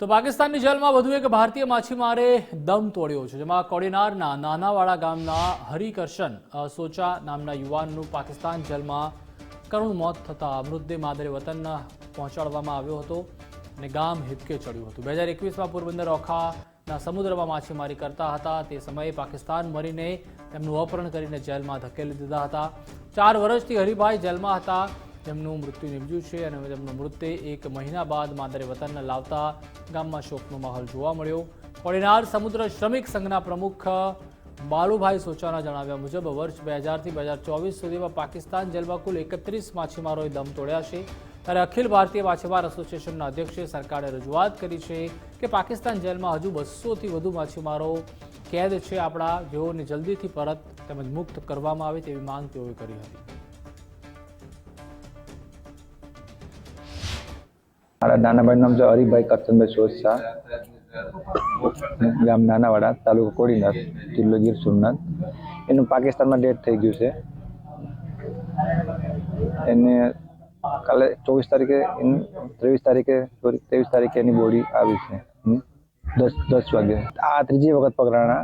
તો પાકિસ્તાનની જેલમાં વધુ એક ભારતીય માછીમારે દમ તોડ્યો છે, જેમાં કોડીનારના નાનાવાડા ગામના હરિકર્ષન સોચા નામના યુવાનનું પાકિસ્તાન જેલમાં કરુણ મોત થતાં મૃતદેહ માદરે વતન પહોંચાડવામાં આવ્યો હતો અને ગામ હિપકે ચડ્યું હતું. બે હજાર એકવીસમાં પોરબંદર ઓખાના સમુદ્રમાં માછીમારી કરતા હતા. તે સમયે પાકિસ્તાન મરીને તેમનું અપહરણ કરીને જેલમાં ધકેલી દીધા હતા. ચાર વર્ષથી હરિભાઈ જેલમાં હતા. તેમનું મૃત્યુ નિપજ્યું છે અને તેમનો મૃતદેહ એક મહિના બાદ માદરે વતન લાવતા ગામમાં શોકનો માહોલ જોવા મળ્યો. પડીનાર સમુદ્ર શ્રમિક સંઘના પ્રમુખ બાલુભાઈ સોચાના જણાવ્યા મુજબ વર્ષ બે હજારથી બે હજાર ચોવીસ સુધીમાં પાકિસ્તાન જેલમાં કુલ એકત્રીસ માછીમારોએ દમ તોડ્યા છે. ત્યારે અખિલ ભારતીય માછીમાર એસોસિએશનના અધ્યક્ષે સરકારે રજૂઆત કરી છે કે પાકિસ્તાન જેલમાં હજુ બસોથી વધુ માછીમારો કેદ છે. આપણા જેઓને જલ્દીથી પરત તેમજ મુક્ત કરવામાં આવે તેવી માંગ તેઓએ કરી હતી. મારા નાનાભાઈનું નામ છે હરિભાઈ કરચનભાઈ સોસા. ગામ નાનાવાડા, તાલુકો કોડીનાર, જિલ્લો ગીર સોમનાથ. એનું પાકિસ્તાનમાં ડેથ થઈ ગયું છે. એને કાલે ચોવીસ તારીખે ત્રેવીસ તારીખે સોરી ત્રેવીસ તારીખે એની બોડી આવી છે. દસ દસ વાગે. આ ત્રીજી વખત પકડાણા.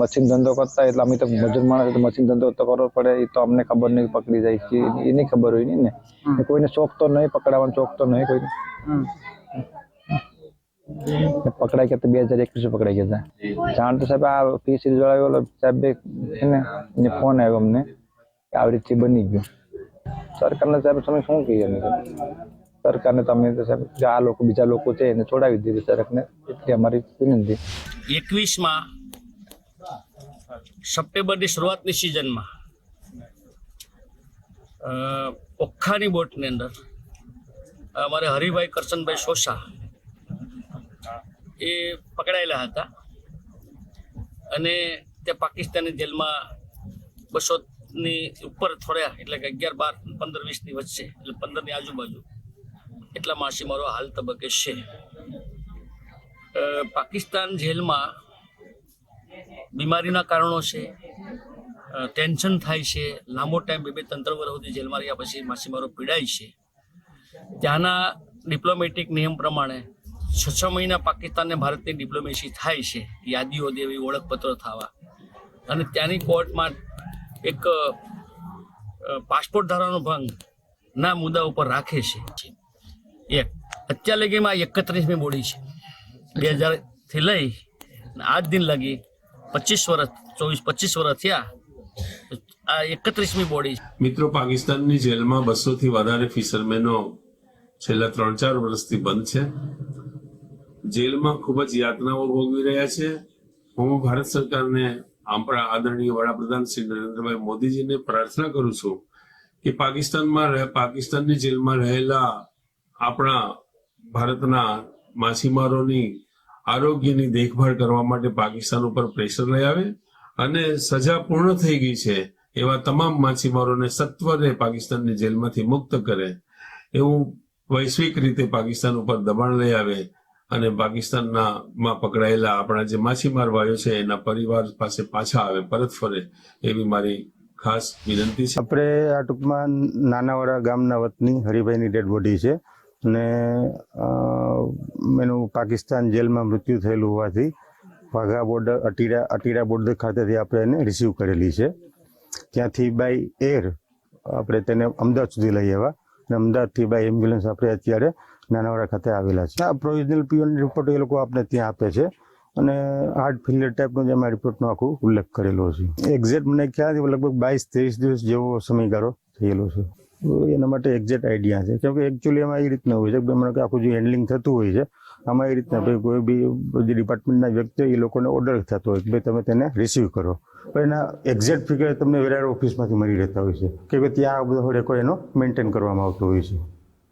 મશીન ધંધો કરતા એટલે અમે તો મજૂર માણસ મશીન ધંધો તો કરવો પડે. એ તો અમને ખબર નહીં પકડી જાય છે એની ખબર હોય નહીં ને કોઈને શોખ તો નહીં પકડાવાનો શોખ તો નહીં કોઈને. પકડાઈ ગયા તો બે હજાર એકવીસ પકડાઈ ગયા હતા. જાણ તો સાહેબ આ પી સિરીઝ વાળા ઓલો સાહેબ બે છે ને એને ફોન આવ્યો અમને. આવી રીતે બની ગયું. સરકારના સાહેબ તમે શું કહીએ? સરકારને તમે જે આ લોકો, બીજા લોકો છે, એને છોડાવી દીધી સરકારને. એટલી અમારી વિનંતી. એકવીસમાં સપ્ટેમ્બરની શરૂઆતની સિઝનમાં ઓખાની બોટની અંદર, અમારે હરિભાઈ કરશનભાઈ સોસા એ પકડાયેલા હતા. અને તે પાકિસ્તાની જેલમાં બસોની ઉપર થોડ્યા, એટલે કે અગિયાર બાર, પંદર, વીસની વચ્ચે, એટલે પંદરની આજુબાજુ. એટલા માછીમારો હાલ તબક્કે છે. પાકિસ્તાન જેલમાં બીમારીના કારણો છે ટેન્શન થાય છે, લાંબો ટાઈમ બે બે તંત્ર વર્ષ સુધી જેલમાં રહ્યા પછી માછીમારો પીડાય છે. ત્યાંના ડિપ્લોમેટિક નિયમ પ્રમાણે છ છ મહિના પાકિસ્તાનને ભારતની ડિપ્લોમેસી થાય છે, યાદીઓ દેવી ઓળખપત્રો થવા. અને ત્યાંની કોર્ટમાં એક પાસપોર્ટ ધારાનો ભંગ ના મુદ્દા ઉપર રાખે છે. એક. અત્યાર લગીમાં એકત્રીસમી બોડી છે. બે હજારથી લઈ આજ દિન લગી પચીસ વર્ષ, ચોવીસ, પચીસ વર્ષ થયા. આ એકત્રીસમી બોડી મિત્રો, પાકિસ્તાનની જેલમાં બસોથી વધારે ફિશરમેનો છેલ્લા ત્રણ ચાર વર્ષથી બંધ છે. જેલમાં ખૂબ જ યાતનાઓ ભોગવી રહ્યા છે. હું ભારત સરકારને આપણા આદરણીય વડાપ્રધાન શ્રી નરેન્દ્રભાઈ મોદીજીને પ્રાર્થના કરું છું કે પાકિસ્તાનમાં પાકિસ્તાનની જેલમાં રહેલા આપણા ભારતના માછીમારોની આરોગ્યની દેખભાળ કરવા માટે પાકિસ્તાન ઉપર પ્રેશર લઈ આવે અને સજા પૂર્ણ થઈ ગઈ છે એવા તમામ માછીમારોને સત્વરે પાકિસ્તાનની જેલમાંથી મુક્ત કરે એવું વૈશ્વિક રીતે પાકિસ્તાન ઉપર દબાણ લઈ આવે અને પાકિસ્તાનના માં પકડાયેલા આપણા જે માછીમાર ભાઈઓ છે એના પરિવાર પાસે પાછા આવે પરત ફરે એવી મારી ખાસ વિનંતી છે. આપણે આ ટૂંકમાં નાનાવાડા ગામના વતની હરિભાઈની ડેડ બોડી છે. અ, એનું પાકિસ્તાન જેલમાં મૃત્યુ થયેલું હોવાથી વાઘા બોર્ડર અટીડા અટીડા બોર્ડર ખાતેથી આપણે એને રિસીવ કરેલી છે. ત્યાંથી બાય એર આપણે તેને અમદાવાદ સુધી લઈ આવ્યા અને અમદાવાદથી બાય એમ્બ્યુલન્સ આપણે અત્યારે નાનાવાડા ખાતે આવેલા છે. આ પ્રોવિઝનલ પીઓની રિપોર્ટ એ લોકો આપણે ત્યાં આપે છે અને હાર્ટ ફેલિયર ટાઈપનો જે અમારા રિપોર્ટનો આખું ઉલ્લેખ કરેલો છે. એક્ઝેક્ટ મને ખ્યાલ લગભગ બાવીસ ત્રેવીસ દિવસ જેવો સમયગાળો થયેલો છે. એના માટે એક્ઝેક્ટ આઈડિયા છે. કેમ કે એકચ્યુઅલી એમાં એ રીતના હોય છે કે મને કે આખું જે હેન્ડલિંગ થતું હોય છે આમાં એ રીતના ભાઈ કોઈ બી જે ડિપાર્ટમેન્ટના વ્યક્તિ એ લોકોને ઓર્ડર થતો હોય કે ભાઈ તમે તેને રિસીવ કરો. પણ એના એક્ઝેક્ટ ફિગર તમને વેરાયર ઓફિસમાંથી મળી રહેતા હોય છે. કે ભાઈ ત્યાં આ બધો રેકોર્ડ એનો મેન્ટેન કરવામાં આવતો હોય છે.